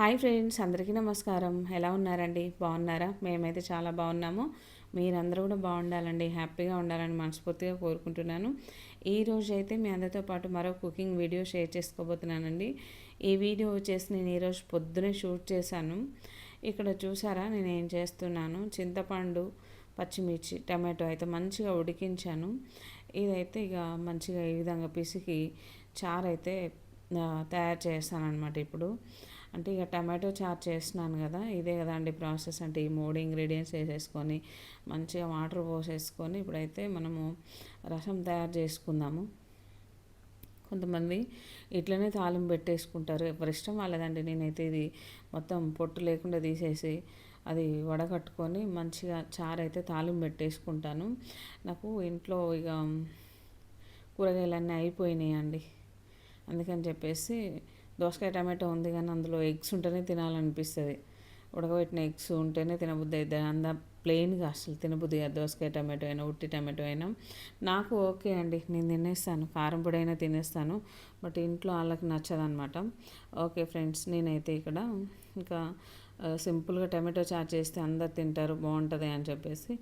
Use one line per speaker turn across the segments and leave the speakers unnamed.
Hi friends అందరికీ నమస్కారం. ఎలా ఉన్నారండి? బాగున్నారా? మేమైతే చాలా బాగున్నాము. మీరందరూ కూడా బాగుండాలండి హ్యాపీగా ఉండాలని మనస్ఫూర్తిగా కోరుకుంటున్నాను. ఈరోజు అయితే మీ అందరితో పాటు మరో కుకింగ్ వీడియో షేర్ చేసుకోబోతున్నానండి. ఈ వీడియో వచ్చేసి నేను ఈరోజు పొద్దునే షూట్ చేశాను. ఇక్కడ చూసారా? నేను ఏం చేస్తున్నాను? చింతపండు పచ్చిమిర్చి టమాటో అయితే మంచిగా ఉడికించాను. ఇదైతే ఇక మంచిగా ఈ విధంగా పిసికి చారు అయితే తయారు చేస్తాను అనమాట ఇప్పుడు. అంటే ఇక టమాటో చార్ చేస్తున్నాను కదా ఇదే కదండి ప్రాసెస్. అంటే ఈ మూడు ఇంగ్రీడియంట్స్ వేసేసుకొని మంచిగా వాటర్ పోసేసుకొని ఇప్పుడైతే మనము రసం తయారు చేసుకుందాము. కొంతమంది ఇట్లనే తాలింపు పెట్టేసుకుంటారు. ఎవరి ఇష్టం వాళ్ళదండి. నేనైతే ఇది మొత్తం పొట్టు లేకుండా తీసేసి అది వడగట్టుకొని మంచిగా చారు అయితే తాలింపు పెట్టేసుకుంటాను. నాకు ఇంట్లో ఇక కూరగాయలన్నీ అయిపోయినాయి అండి అందుకని చెప్పేసి దోసకాయ టమాటో ఉంది కానీ అందులో ఎగ్స్ ఉంటేనే తినాలనిపిస్తుంది. ఉడకబెట్టిన ఎగ్స్ ఉంటేనే తినబుద్ధి అవుతుంది. అంద ప్లెయిన్గా అసలు తినబుద్ధి దోసకాయ టమాటో అయినా ఉట్టి టమాటో అయినా. నాకు ఓకే అండి. నేను తినేస్తాను. కారం పొడి అయినా తినేస్తాను. బట్ ఇంట్లో వాళ్ళకి నచ్చదనమాట ఓకే ఫ్రెండ్స్ నేనైతే ఇక్కడ ఇంకా సింపుల్గా టమాటో చారు చేస్తే అందరు తింటారు బాగుంటుంది అని చెప్పేసి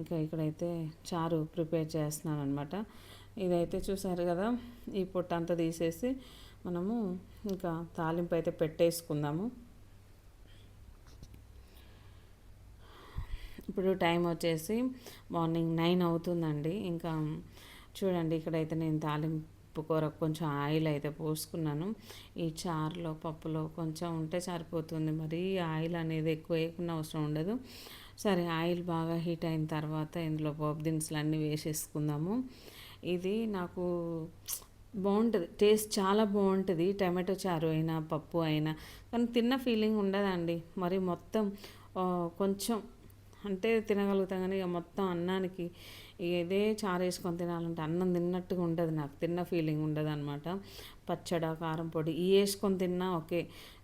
ఇంకా ఇక్కడైతే చారు ప్రిపేర్ చేస్తున్నాను అనమాట ఇదైతే చూసారు కదా ఈ పొట్టు అంతా తీసేసి మనము ఇంకా తాలింపు అయితే పెట్టేసుకుందాము. ఇప్పుడు టైం వచ్చేసి మార్నింగ్ నైన్ అవుతుందండి. ఇంకా చూడండి ఇక్కడైతే నేను తాలింపు కూర కొంచెం ఆయిల్ అయితే పోసుకున్నాను. ఈ చారులో పప్పులో కొంచెం ఉంటే సరిపోతుంది. మరి ఆయిల్ అనేది ఎక్కువ వేయకుండా అవసరం ఉండదు. సరే ఆయిల్ బాగా హీట్ అయిన తర్వాత ఇందులో పోపు దినుసులు అన్నీ వేసేసుకుందాము. ఇది నాకు బాగుంటుంది. టేస్ట్ చాలా బాగుంటుంది. టమాటో చారు అయినా పప్పు అయినా. కానీ తిన్న ఫీలింగ్ ఉండదండి. మరి మొత్తం కొంచెం అంటే తినగలుగుతాం కానీ ఇక మొత్తం అన్నానికి ఇదే చారు వేసుకొని తినాలంటే అన్నం తిన్నట్టుగా ఉండదు నాకు. తిన్న ఫీలింగ్ ఉండదు అనమాట పచ్చడ కారం పొడి ఈ వేసుకొని తిన్నా ఓకే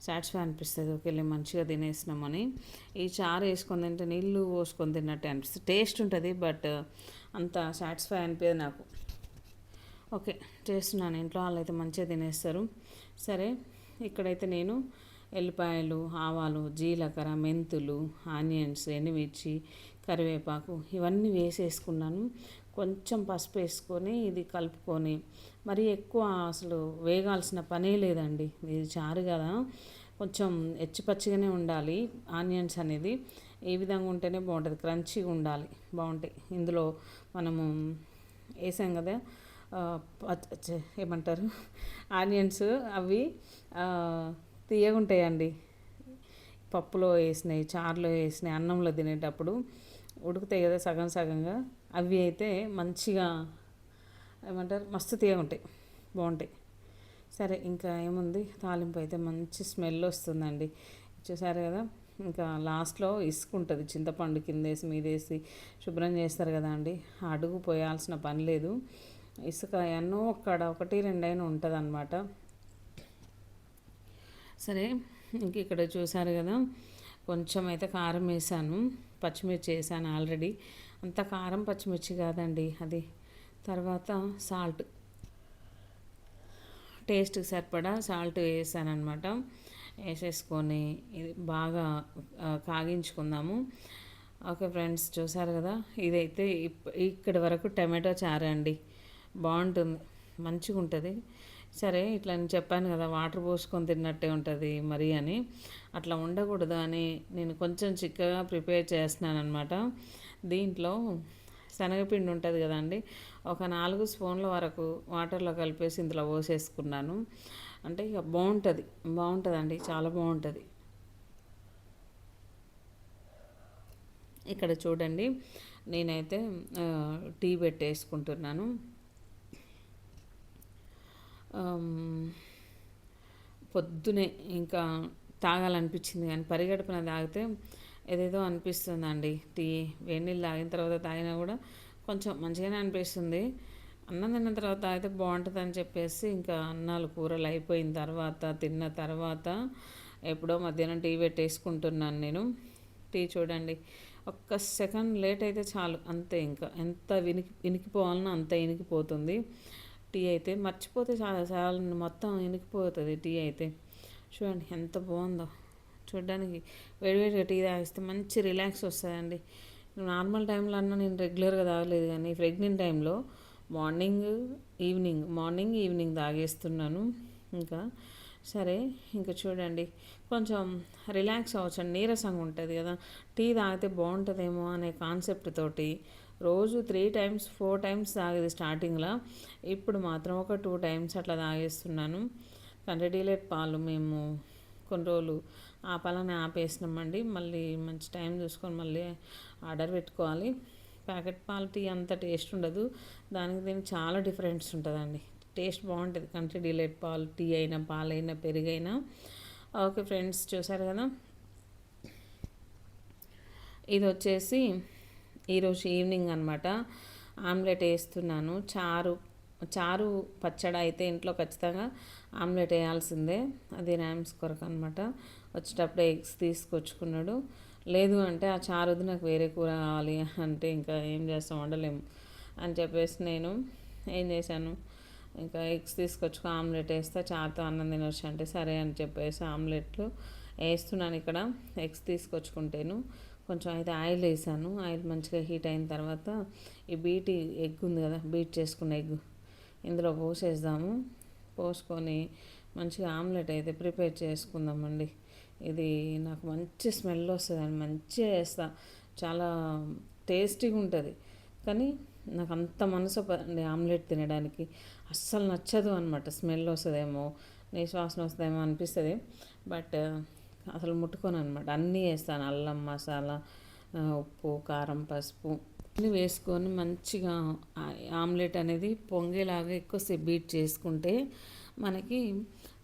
సాటిస్ఫై అనిపిస్తుంది. ఓకే మంచిగా తినేసినామని. ఈ చారు వేసుకొని తింటే నీళ్ళు పోసుకొని తిన్నట్టే అనిపిస్తుంది. టేస్ట్ ఉంటుంది బట్ అంత సాటిస్ఫై అనిపించదు నాకు. ఓకే చేస్తున్నాను. ఇంట్లో వాళ్ళు అయితే మంచిగా తినేస్తారు. సరే ఇక్కడైతే నేను ఎల్లిపాయలు ఆవాలు జీలకర్ర మెంతులు ఆనియన్స్ ఎండుమిర్చి కరివేపాకు ఇవన్నీ వేసేసుకున్నాను. కొంచెం పసుపు వేసుకొని ఇది కలుపుకొని మరి ఎక్కువ అసలు వేగాల్సిన పనే లేదండి. ఇది చారు కదా. కొంచెం ఎచ్చిపచ్చిగానే ఉండాలి. ఆనియన్స్ అనేది ఏ విధంగా ఉంటేనే బాగుంటుంది. క్రంచీగా ఉండాలి. బాగుంటాయి. ఇందులో మనము వేసాం కదా ఏమంటారు? ఆనియన్స్ అవి తీయగుంటాయండి. పప్పులో వేసినాయి చారులో వేసినాయి అన్నంలో తినేటప్పుడు ఉడుకుతాయి కదా సగం సగంగా. అవి అయితే మంచిగా ఏమంటారు? మస్తు తీయగుంటాయి. బాగుంటాయి. సరే ఇంకా ఏముంది? తాలింపు అయితే మంచి స్మెల్ వస్తుందండి. చూసారు కదా? ఇంకా లాస్ట్లో ఇసుక ఉంటుంది చింతపండు కిందేసి మీదేసి శుభ్రం చేస్తారు కదా అండి. అడుగు పోయాల్సిన పని లేదు. ఇసుక ఎన్నో ఒక్కడ ఒకటి రెండైనా ఉంటుంది అనమాట సరే ఇంక ఇక్కడ చూసారు కదా కొంచెం అయితే కారం వేసాను పచ్చిమిర్చి వేసాను ఆల్రెడీ. అంత కారం పచ్చిమిర్చి కాదండి అది. తర్వాత సాల్ట్. టేస్ట్కి సరిపడా సాల్ట్ వేసాను వేసేసుకొని ఇది బాగా కాగించుకుందాము. ఓకే ఫ్రెండ్స్ చూసారు కదా? ఇదైతే ఇక్కడి వరకు టమాటో చారు అండి బాగుంటుంది. మంచిగా ఉంటుంది సరే ఇట్లా నేను చెప్పాను కదా వాటర్ పోసుకొని తిన్నట్టే ఉంటుంది మరి అని. అట్లా ఉండకూడదు అని నేను కొంచెం చిక్కగా ప్రిపేర్ చేస్తున్నాను అనమాట దీంట్లో శనగపిండి ఉంటుంది కదండి ఒక నాలుగు స్పూన్ల వరకు వాటర్లో కలిపేసి ఇందులో పోసేసుకున్నాను. అంటే ఇక బాగుంటుంది బాగుంటుందండి చాలా బాగుంటుంది. ఇక్కడ చూడండి నేనైతే టీ పెట్టేసుకుంటున్నాను. పొద్దునే ఇంకా తాగాలనిపించింది కానీ పరిగెడుపున తాగితే ఏదేదో అనిపిస్తుందండి. టీ వేడి నీళ్ళు తాగిన తర్వాత తాగినా కూడా కొంచెం మంచిగానే అనిపిస్తుంది. అన్నం తిన్న తర్వాత తాగితే బాగుంటుంది అని చెప్పేసి ఇంకా అన్నాలు కూరలు అయిపోయిన తర్వాత తిన్న తర్వాత ఎప్పుడో మధ్యాహ్నం టీ పెట్టేసుకుంటున్నాను నేను. టీ చూడండి. ఒక్క సెకండ్ లేట్ అయితే చాలు. అంతే ఇంకా. ఎంత వినికి వినికిపోవాలన్నా అంత ఇనికిపోతుంది. టీ అయితే మర్చిపోతే చాలా చాలా మొత్తం ఇనికిపోతుంది టీ అయితే. చూడండి ఎంత బాగుందో. చూడడానికి వేడివేడిగా టీ తాగిస్తే మంచి రిలాక్స్ వస్తుందండి. నార్మల్ టైంలో అన్నా నేను రెగ్యులర్గా తాగలేదు కానీ ప్రెగ్నెంట్ టైంలో మార్నింగ్ ఈవినింగ్ మార్నింగ్ ఈవినింగ్ తాగేస్తున్నాను. ఇంకా సరే ఇంకా చూడండి. కొంచెం రిలాక్స్ అవ్వచ్చు నీరసంగా ఉంటుంది కదా. టీ తాగితే బాగుంటుందేమో అనే కాన్సెప్ట్ తోటి రోజు త్రీ టైమ్స్ ఫోర్ టైమ్స్ తాగేది స్టార్టింగ్లో ఇప్పుడు మాత్రం ఒక టూ టైమ్స్ అట్లా తాగేస్తున్నాను. కంటే డీలేట్ పాలు మేము కొన్ని రోజులు ఆపాలని ఆపేసినామండి. మళ్ళీ మంచి టైం చూసుకొని మళ్ళీ ఆర్డర్ పెట్టుకోవాలి. ప్యాకెట్ పాలు టీ అంత టేస్ట్ ఉండదు. దానికి దీనికి చాలా డిఫరెన్స్ ఉంటుందండి. టేస్ట్ బాగుంటుంది. కంట్రీ డిలైట్ పాలు టీ అయినా పాలైనా పెరుగైనా. ఓకే ఫ్రెండ్స్ చూసారు కదా? ఇది వచ్చేసి ఈరోజు ఈవినింగ్ అనమాట ఆమ్లెట్ వేస్తున్నాను. చారు చారు పచ్చడి అయితే ఇంట్లో ఖచ్చితంగా ఆమ్లెట్ వేయాల్సిందే. అది ర్యామ్స్ కొరకు అనమాట వచ్చేటప్పుడు ఎగ్స్ తీసుకొచ్చుకున్నాడు. లేదు అంటే ఆ చారుది నాకు వేరే కూర కావాలి అంటే ఇంకా ఏం చేస్తాం వండలేము అని చెప్పేసి నేను ఏం చేశాను. ఇంకా ఎగ్స్ తీసుకొచ్చుకో ఆమ్లెట్ వేస్తే చారుతో అన్నం తినొచ్చు అంటే సరే అని చెప్పేసి ఆమ్లెట్లు వేస్తున్నాను ఇక్కడ. ఎగ్స్ తీసుకొచ్చుకుంటేను. కొంచెం అయితే ఆయిల్ వేసాను. ఆయిల్ మంచిగా హీట్ అయిన తర్వాత ఈ బీట్ ఎగ్ ఉంది కదా బీట్ చేసుకున్న ఎగ్ ఇందులో పోసేద్దాము. పోసుకొని మంచిగా ఆమ్లెట్ అయితే ప్రిపేర్ చేసుకుందామండి. ఇది నాకు మంచి స్మెల్ వస్తుందండి మంచిగా వేస్తా చాలా టేస్టీగా ఉంటుంది. కానీ నాకు అంత మనసు అండి ఆమ్లెట్ తినడానికి. అస్సలు నచ్చదు అనమాట స్మెల్ వస్తుందేమో నీ శ్వాసన వస్తుందేమో అనిపిస్తుంది. బట్ అసలు ముట్టుకోను అనమాట అన్నీ వేస్తాను. అల్లం మసాలా ఉప్పు కారం పసుపు అన్నీ వేసుకొని మంచిగా ఆమ్లెట్ అనేది పొంగేలాగా ఎక్కువసేపు బీట్ చేసుకుంటే మనకి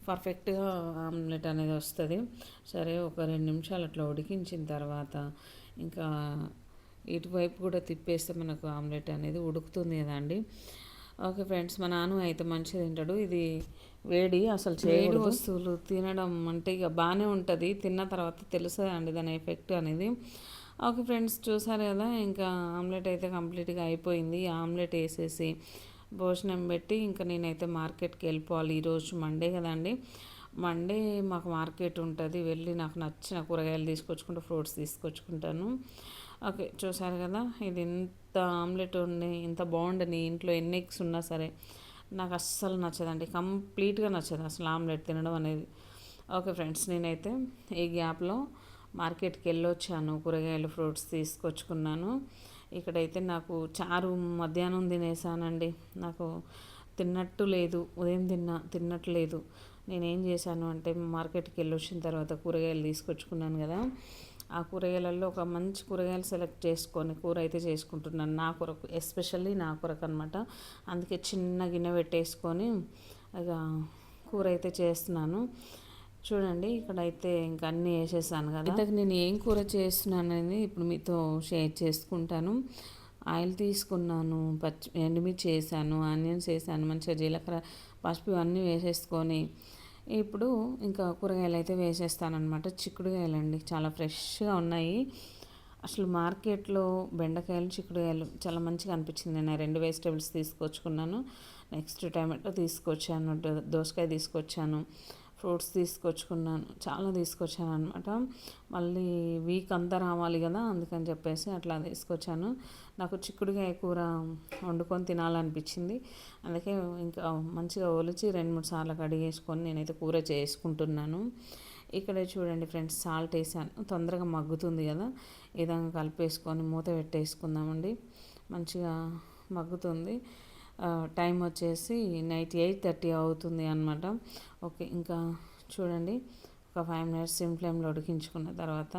పర్ఫెక్ట్గా ఆమ్లెట్ అనేది వస్తుంది. సరే ఒక రెండు నిమిషాలు అట్లా ఉడికించిన తర్వాత ఇంకా ఇటువైపు కూడా తిప్పేస్తే మనకు ఆమ్లెట్ అనేది ఉడుకుతుంది కదండి. ఓకే ఫ్రెండ్స్ మా నాన్న అయితే మంచిగా తింటాడు. ఇది వేడి అసలు చేడు వస్తువులు తినడం అంటే ఇక బాగానే ఉంటుంది. తిన్న తర్వాత తెలుస్తుంది అండి దాని ఎఫెక్ట్ అనేది. ఓకే ఫ్రెండ్స్ చూసారు కదా ఇంకా ఆమ్లెట్ అయితే కంప్లీట్గా అయిపోయింది. ఆమ్లెట్ వేసేసి భోజనం పెట్టి ఇంకా నేనైతే మార్కెట్కి వెళ్ళిపోవాలి. ఈరోజు మండే కదండి మండే మాకు మార్కెట్ ఉంటుంది. వెళ్ళి నాకు నచ్చిన కూరగాయలు తీసుకొచ్చుకుంటూ ఫ్రూట్స్ తీసుకొచ్చుకుంటాను. ఓకే చూసారు కదా? ఇది ఇంత ఆమ్లెట్ ఉండి ఇంత బాగుండని ఇంట్లో ఎన్ని ఎగ్స్ ఉన్నా సరే. నాకు అస్సలు నచ్చదండి కంప్లీట్గా నచ్చదు అసలు ఆమ్లెట్ తినడం అనేది. ఓకే ఫ్రెండ్స్ నేనైతే ఈ గ్యాప్లో మార్కెట్కి వెళ్ళొచ్చాను కూరగాయలు ఫ్రూట్స్ తీసుకొచ్చుకున్నాను. ఇక్కడైతే నాకు చారు మధ్యాహ్నం తినేసానండి. నాకు తిన్నట్టు లేదు ఉదయం తిన్నా తిన్నట్టు లేదు. నేనేం చేశాను అంటే మార్కెట్కి వెళ్ళి వచ్చిన తర్వాత కూరగాయలు తీసుకొచ్చుకున్నాను కదా. ఆ కూరగాయలలో ఒక మంచి కూరగాయలు సెలెక్ట్ చేసుకొని కూర అయితే చేసుకుంటున్నాను. నా కొరకు ఎస్పెషల్లీ నా కొరకు అనమాట అందుకే చిన్న గిన్నె పెట్టేసుకొని ఇక కూర అయితే చేస్తున్నాను. చూడండి ఇక్కడైతే ఇంకా అన్నీ వేసేసాను కదా. ఇంతకు నేను ఏం కూర చేస్తున్నాను అనేది ఇప్పుడు మీతో షేర్ చేసుకుంటాను. ఆయిల్ తీసుకున్నాను పచ్చి ఎండుమిర్చి వేసాను ఆనియన్స్ వేసాను మంచిగా జీలకర్ర పసుపు అన్నీ వేసేసుకొని ఇప్పుడు ఇంకా కూరగాయలు అయితే వేసేస్తానమాట చిక్కుడుకాయలు అండి చాలా ఫ్రెష్గా ఉన్నాయి. అసలు మార్కెట్లో బెండకాయలు చిక్కుడుకాయలు చాలా మంచిగా అనిపించింది. నేను రెండు వెజిటేబుల్స్ తీసుకొచ్చుకున్నాను. నెక్స్ట్ టమాటో తీసుకొచ్చాను దోసకాయ తీసుకొచ్చాను. ఫ్రూట్స్ తీసుకొచ్చుకున్నాను. చాలా తీసుకొచ్చాను అనమాట మళ్ళీ వీక్ అంతా రావాలి కదా అందుకని చెప్పేసి అట్లా తీసుకొచ్చాను. నాకు చిక్కుడుకాయ కూర వండుకొని తినాలనిపించింది. అందుకే ఇంకా మంచిగా ఒలిచి రెండు మూడు సార్లు కడిగేసుకొని నేనైతే కూర చేసుకుంటున్నాను. ఇక్కడ చూడండి ఫ్రెండ్స్ సాల్ట్ వేసాను. తొందరగా మగ్గుతుంది కదా ఈ విధంగా కలిపేసుకొని మూత పెట్టేసుకుందామండి. మంచిగా మగ్గుతుంది. టైం వచ్చేసి నైట్ ఎయిట్ థర్టీ అవుతుంది అనమాట ఓకే ఇంకా చూడండి. ఒక ఫైవ్ మినిట్స్ సిమ్ ఫ్లేమ్లో ఉడికించుకున్న తర్వాత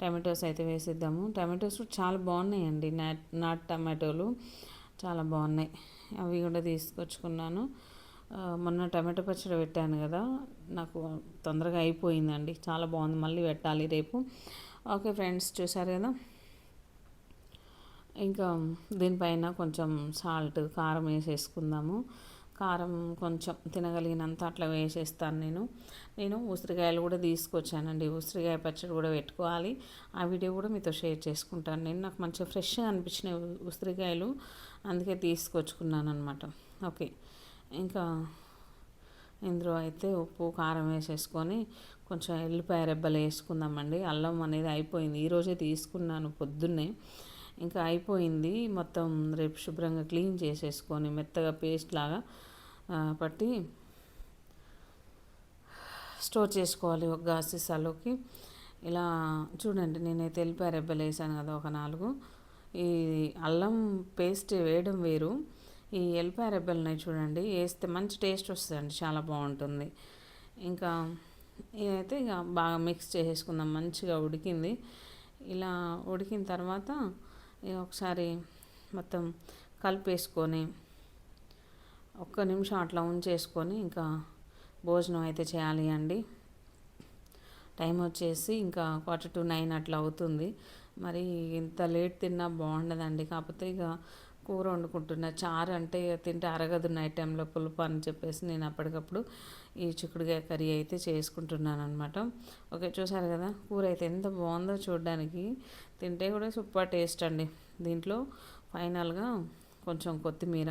టమాటోస్ అయితే వేసిద్దాము. టమాటోస్ చాలా బాగున్నాయండి. నాట్ నాట్ టమాటోలు చాలా బాగున్నాయి. అవి కూడా తీసుకొచ్చుకున్నాను. మొన్న టమాటో పచ్చడి పెట్టాను కదా నాకు తొందరగా అయిపోయిందండి. చాలా బాగుంది మళ్ళీ పెట్టాలి రేపు. ఓకే ఫ్రెండ్స్ చూసారు కదా? ఇంకా దీనిపైన కొంచెం సాల్ట్ కారం వేసేసుకుందాము. కారం కొంచెం తినగలిగినంత అట్లా వేసేస్తాను నేను. నేను ఉసిరికాయలు కూడా తీసుకొచ్చానండి. ఉసిరికాయ పచ్చడి కూడా పెట్టుకోవాలి. ఆ వీడియో కూడా మీతో షేర్ చేసుకుంటాను. నేను నాకు మంచిగా ఫ్రెష్గా అనిపించిన ఉసిరికాయలు అందుకే తీసుకొచ్చుకున్నాను అనమాట ఓకే. ఇంకా ఇందులో అయితే ఉప్పు కారం వేసేసుకొని కొంచెం ఎల్లిపాయ రెబ్బలు వేసుకుందామండి. అల్లం అనేది అయిపోయింది. ఈరోజే తీసుకున్నాను పొద్దున్నే. ఇంకా అయిపోయింది. మొత్తం రేపు శుభ్రంగా క్లీన్ చేసేసుకొని మెత్తగా పేస్ట్ లాగా పట్టి స్టోర్ చేసుకోవాలి ఒక గాసిసాలోకి ఇలా చూడండి నేనైతే ఎల్లిపాయ రెబ్బలు వేసాను కదా ఒక నాలుగు. ఈ అల్లం పేస్ట్ వేయడం వేరు. ఈ ఎల్లిపాయ రెబ్బలున్నాయి చూడండి వేస్తే మంచి టేస్ట్ వస్తుందండి చాలా బాగుంటుంది. ఇంకా ఇదైతే ఇక బాగా మిక్స్ చేసేసుకుందాం మంచిగా ఉడికింది. ఇలా ఉడికిన తర్వాత ఒకసారి మొత్తం కలిపేసుకొని ఒక్క నిమిషం అట్లా ఉంచేసుకొని ఇంకా భోజనం అయితే చేయాలి అండి. టైం వచ్చేసి ఇంకా క్వార్టర్ టు నైన్ అట్లా అవుతుంది. మరి ఇంత లేట్ తిన్నా బాగుండదండి. కాకపోతే ఇక కూర వండుకుంటున్నా. చారు అంటే తింటే అరగదు నైట్ టైంలో పులుపు అని చెప్పేసి నేను అప్పటికప్పుడు ఈ చిక్కుడుకాయ కర్రీ అయితే చేసుకుంటున్నాను అనమాట ఓకే చూసారు కదా? కూర అయితే ఎంత బాగుందో చూడడానికి. తింటే కూడా సూపర్ టేస్ట్ అండి. దీంట్లో ఫైనల్గా కొంచెం కొత్తిమీర.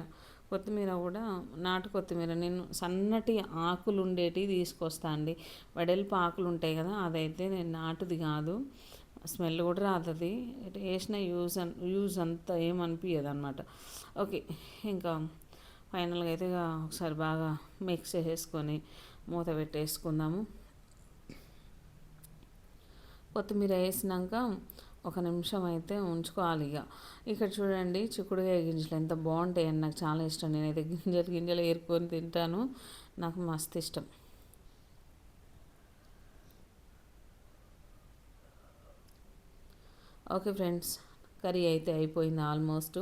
కొత్తిమీర కూడా నాటు కొత్తిమీర. నేను సన్నటి ఆకులు ఉండేటివి తీసుకొస్తా అండి. వడెల్పు ఆకులు ఉంటాయి కదా అదైతే నేను నాటుది కాదు. స్మెల్ కూడా రాదది. వేసిన యూజ్ యూజ్ అంతా ఏమనిపించదు అనమాట ఓకే ఇంకా ఫైనల్గా అయితే ఒకసారి బాగా మిక్స్ చేసేసుకొని మూత పెట్టేసుకుందాము. కొత్తిమీర వేసినాక ఒక నిమిషం అయితే ఉంచుకోవాలి ఇక. ఇక్కడ చూడండి చిక్కుడుకాయ గింజలు ఎంత బాగుంటాయి అని నాకు చాలా ఇష్టం. నేనైతే గింజలు గింజలు ఏరుకొని తింటాను. నాకు మస్తు ఇష్టం. ఓకే ఫ్రెండ్స్ కర్రీ అయితే అయిపోయింది ఆల్మోస్ట్.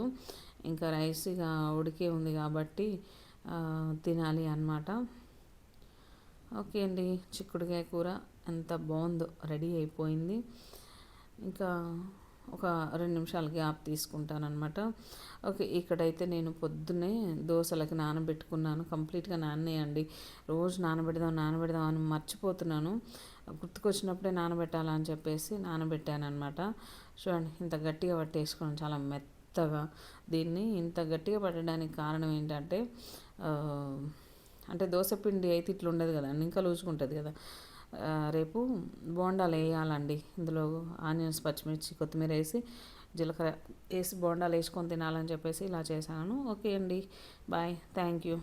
ఇంకా రైస్ ఇక ఉడికే ఉంది కాబట్టి తినాలి అన్నమాట. ఓకే అండి చిక్కుడుకాయ కూర ఎంత బాగుందో రెడీ అయిపోయింది. ఇంకా ఒక రెండు నిమిషాలు గ్యాప్ తీసుకుంటాను ఓకే ఇక్కడైతే నేను పొద్దున్నే దోశలకి నానబెట్టుకున్నాను. కంప్లీట్గా నానేయండి రోజు నానబెడదాం నానబెడదాం అని మర్చిపోతున్నాను. గుర్తుకొచ్చినప్పుడే నానబెట్టాలని చెప్పేసి నానబెట్టాను అనమాట చూడండి ఇంత గట్టిగా పట్టేసుకున్నాను చాలా మెత్తగా. దీన్ని ఇంత గట్టిగా పట్టడానికి కారణం ఏంటంటే అంటే దోశపిండి అయితే ఇట్లా ఉండదు కదా ఇంకా లూచుకుంటుంది కదా. రేపు బోండాలు వేయాలండి. ఇందులో ఆనియన్స్ పచ్చిమిర్చి కొత్తిమీర వేసి జీలకర్ర వేసి బోండాలు వేసుకొని తినాలని చెప్పేసి ఇలా చేశాను. ఓకే అండి. బాయ్. Thank you.